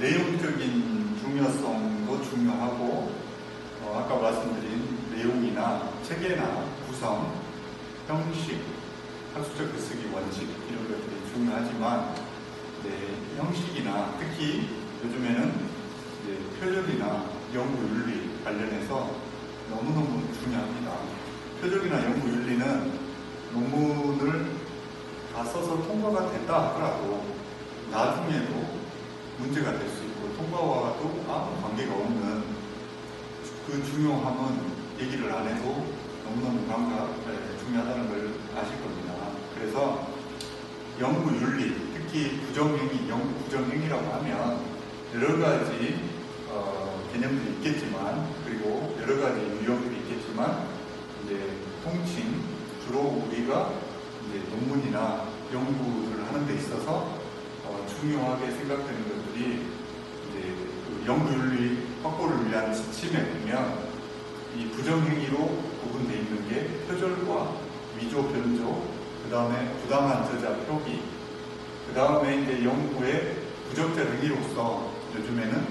내용적인 중요성도 중요하고 어, 아까 말씀드린 내용이나 체계나 구성, 형식, 학술적 글쓰기 원칙 이런 것들이 중요하지만 네, 형식이나 특히 요즘에는 표절이나 연구 윤리 관련해서 너무너무 중요합니다. 표절이나 연구 윤리는 논문을 다 써서 통과가 됐다 하더라도 문제가 될 수 있고 통과와도 아무 관계가 없는 그 중요함은 얘기를 안 해도 너무너무 감각 네, 중요하다는 걸 아실 겁니다. 그래서 연구 윤리, 특히 부정행위, 연구 부정행위라고 하면 여러 가지 어, 개념들이 있겠지만 그리고 여러 가지 유형들이 있겠지만 이제 통칭 주로 우리가 이제 논문이나 연구를 하는 데 있어서 어, 중요하게 생각되는 것들이 이제 그 연구윤리 확보를 위한 지침에 보면 이 부정행위로 구분되어 있는 게 표절과 위조 변조, 그 다음에 부당한 저자 표기, 그 다음에 이제 연구의 부적절 행위로서 요즘에는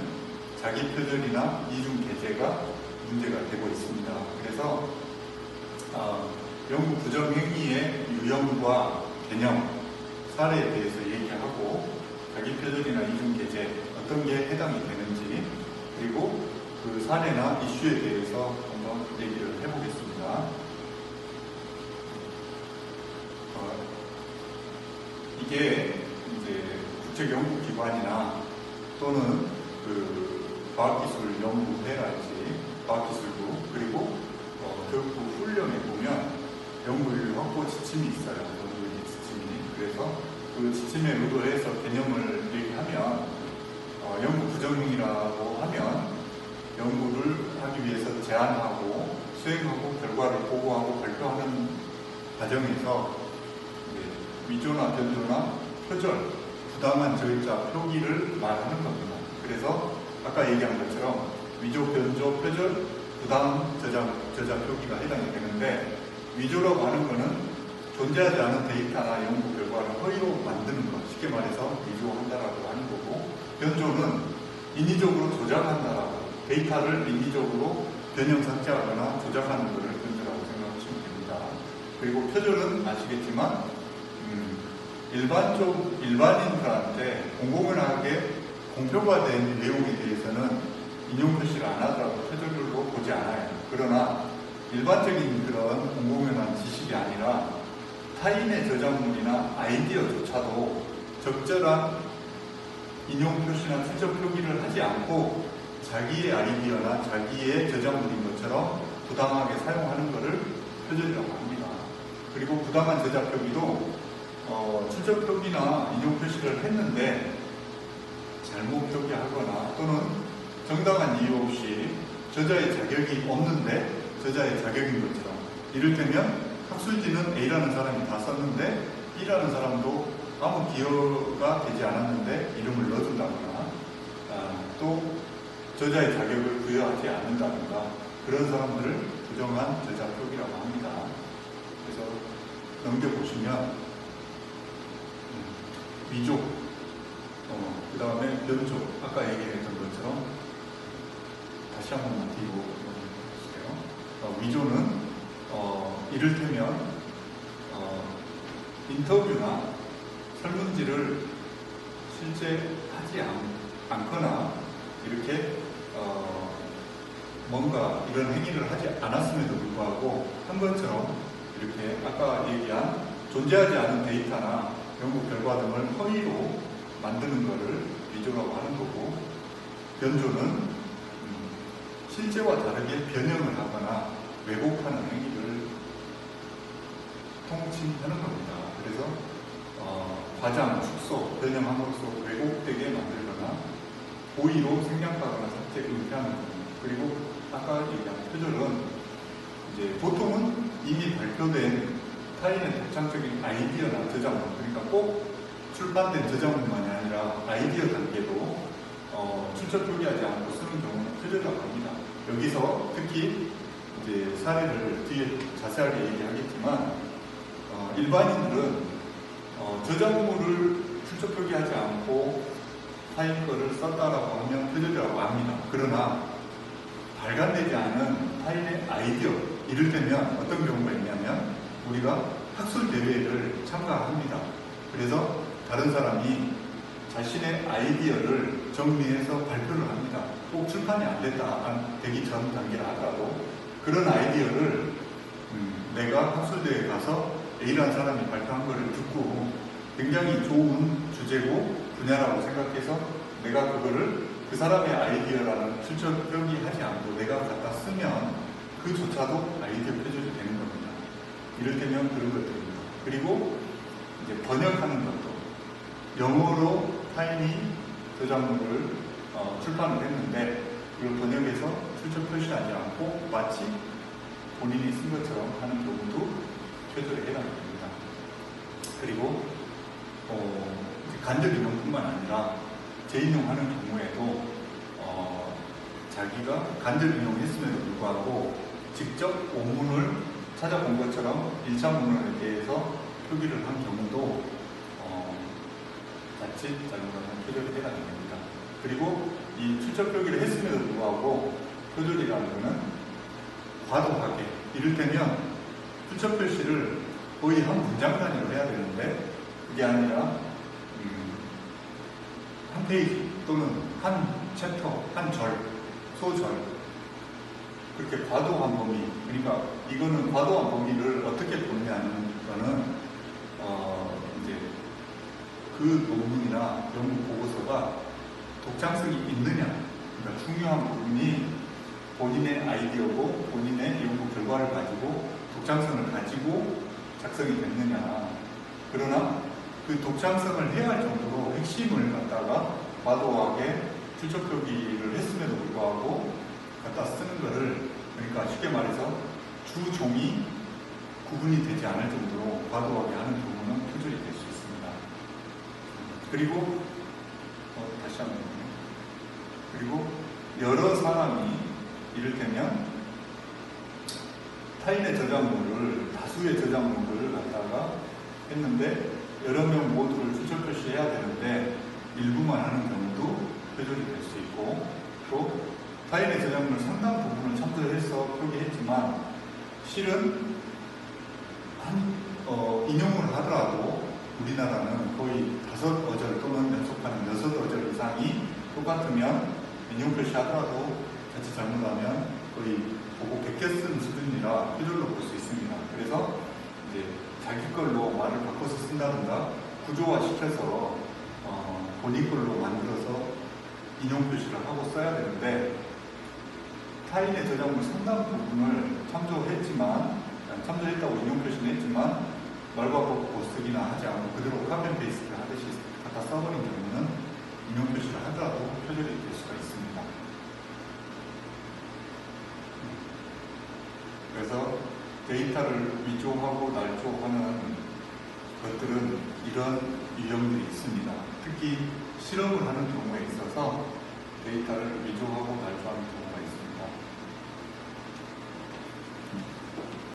자기 표절이나 이중 게재가 문제가 되고 있습니다. 그래서 어, 연구 부정행위의 유형과 개념, 사례에 대해서 얘기하고 자기 표절이나 이중 게재 어떤 게 해당이 되는지 그리고 그 사례나 이슈에 대해서 한번 얘기를 해보겠습니다. 어, 이게 이제 국책연구기관이나 또는 그 과학기술 연구회랄지 과학기술부 그리고 어, 교육부 훈련에 보면 연구율 확보 지침이 있어요. 연구율 지침이. 그래서 그 지침에 의도해서 개념을 얘기하면 어, 연구 부정행위라고 하면 연구를 하기 위해서 제안하고 수행하고 결과를 보고하고 발표하는 과정에서 위조나 변조나 표절, 부당한 저자 표기를 말하는 겁니다. 그래서 아까 얘기한 것처럼 위조, 변조, 표절, 부당한 저자, 저자 표기가 해당이 되는데 위조라고 하는 것은 존재하지 않은 데이터나 연구 결과를 허위로 만드는 것, 쉽게 말해서 위조한다라고 하는 거고 변조는 인위적으로 조작한다라고 데이터를 인위적으로 변형 삭제하거나 조작하는 것을 변조라고 생각하시면 됩니다. 그리고 표절은 아시겠지만 음, 일반적 일반인들한테 공공연하게 공표가 된 내용에 대해서는 인용 표시를 안 하더라도 표절로 보지 않아요. 그러나 일반적인 그런 공공연한 지식이 아니라 타인의 저작물이나 아이디어조차도 적절한 인용 표시나 출처 표기를 하지 않고 자기의 아이디어나 자기의 저작물인 것처럼 부당하게 사용하는 것을 표절이라고 합니다. 그리고 부당한 저작 표기도 어, 출처 표기나 인용 표시를 했는데 잘못 표기하거나 또는 정당한 이유 없이 저자의 자격이 없는데 저자의 자격인 것처럼 이를테면 학술지는 A라는 사람이 다 썼는데 B라는 사람도 아무 기여가 되지 않았는데 이름을 넣어준다거나 아, 또 저자의 자격을 부여하지 않는다든가 그런 사람들을 부정한 저자 표기라고 합니다. 그래서 넘겨보시면 음, 위조, 어, 그 다음에 변조, 아까 얘기했던 것처럼 다시 한 번만 뒤로 넘겨보세요. 어, 위조는 어, 이를테면 어, 인터뷰나 설문지를 실제 하지 않, 않거나 이렇게 어, 뭔가 이런 행위를 하지 않았음에도 불구하고 한 것처럼 이렇게 아까 얘기한 존재하지 않은 데이터나 연구 결과 등을 허위로 만드는 것을 위조라고 하는 거고 변조는 음, 실제와 다르게 변형을 하거나 왜곡하는 행위를 통칭하는 겁니다. 그래서 어, 과장, 축소, 변형함으로써 왜곡되게 만들거나 고의로 생략하거나 삭제, 은폐하는 겁니다. 그리고 아까 얘기한 표절은 이제 보통은 이미 발표된 타인의 독창적인 아이디어나 저작물, 그러니까 꼭 출판된 저작물만이 아니라 아이디어 단계도 어, 출처 표기하지 않고 쓰는 경우는 표절이라고 합니다. 여기서 특히 이제 사례를 뒤에 자세하게 얘기하겠지만 어, 일반인들은 어, 저작물을 출처 표기하지 않고 타인 거를 썼다라고 하면 표절이라고 합니다. 그러나 발간되지 않은 타인의 아이디어, 이를테면 어떤 경우가 있냐면 우리가 학술 대회를 참가합니다. 그래서 다른 사람이 자신의 아이디어를 정리해서 발표를 합니다. 꼭 출판이 안 됐다, 안 되기 전 단계라 하더라도 그런 아이디어를 음, 내가 학술대회에 가서 A라는 사람이 발표한 거를 듣고 굉장히 좋은 주제고 분야라고 생각해서 내가 그거를 그 사람의 아이디어라는 출처 표기하지 않고 내가 갖다 쓰면 그조차도 아이디어 표절이 되는 겁니다. 이를테면 그런 것들입니다. 그리고 이제 번역하는 것도 영어로 타인이 저작물을 어, 출판을 했는데 그걸 번역해서 출처 표시하지 않고 마치 본인이 쓴 것처럼 하는 경우도 표절에 해당됩니다. 그리고 어, 이제 간접 인용뿐만 아니라 재인용하는 경우에도 어, 자기가 간접 인용했음에도 불구하고 직접 원문을 찾아본 것처럼 1차 문헌에 대해서 표기를 한 경우도 어, 자칫 잘못하면 표절이 해당됩니다. 그리고 이 출처 표기를 했음에도 불구하고 표절이라는 것은 과도하게 이를테면 출처 표시를 거의 한 문장 단위로 해야 되는데 그게 아니라 음, 한 페이지 또는 한 챕터, 한 절, 소절. 그렇게 과도한 범위 그러니까 이거는 과도한 범위를 어떻게 보느냐는 거는 어, 이제 그 논문이나 연구 보고서가 독창성이 있느냐 그러니까 중요한 부분이 본인의 아이디어고 본인의 연구 결과를 가지고 독창성을 가지고 작성이 됐느냐. 그러나 그 독창성을 해야 할 정도로 핵심을 갖다가 과도하게 출처 표기를 했음에도 불구하고 갖다 쓰는 거를 그러니까 쉽게 말해서 주 종이 구분이 되지 않을 정도로 과도하게 하는 경우는 표절이 될 수 있습니다. 그리고 어, 다시 한번 그리고 여러 사람이 이를테면 타인의 저작물을 다수의 저작물을 갖다가 했는데 여러 명 모두를 출처 표시해야 되는데 일부만 하는 경우도 표절이 될 수 있고 또 타인의 저작물 상당 부분을 참조해서 표기했지만 실은 한 어, 인용을 하더라도 우리나라는 거의 다섯 어절 또는 연속하는 여섯 어절 이상이 똑같으면 인용 표시하더라도 자칫 잘못하면 거의 보고 베껴 쓰는 수준이라 표절로 볼 수 있습니다. 그래서 이제 자기 걸로 말을 바꿔서 쓴다든가 구조화 시켜서 어, 본인 걸로 만들어서 인용 표시를 하고 써야 되는데 타인의 저작물 상당 부분을 참조했지만 참조했다고 인용 표시는 했지만 말과 못 쓰기나 하지 않고 그대로 카펜 페이스트 하듯이 갖다 써버린 경우는 인용 표시를 하더라도 표절이 될 수가 있습니다. 그래서 데이터를 위조하고 날조하는 것들은 이런 유형들이 있습니다. 특히 실험을 하는 경우에 있어서 데이터를 위조하고 날조하는 있습니다.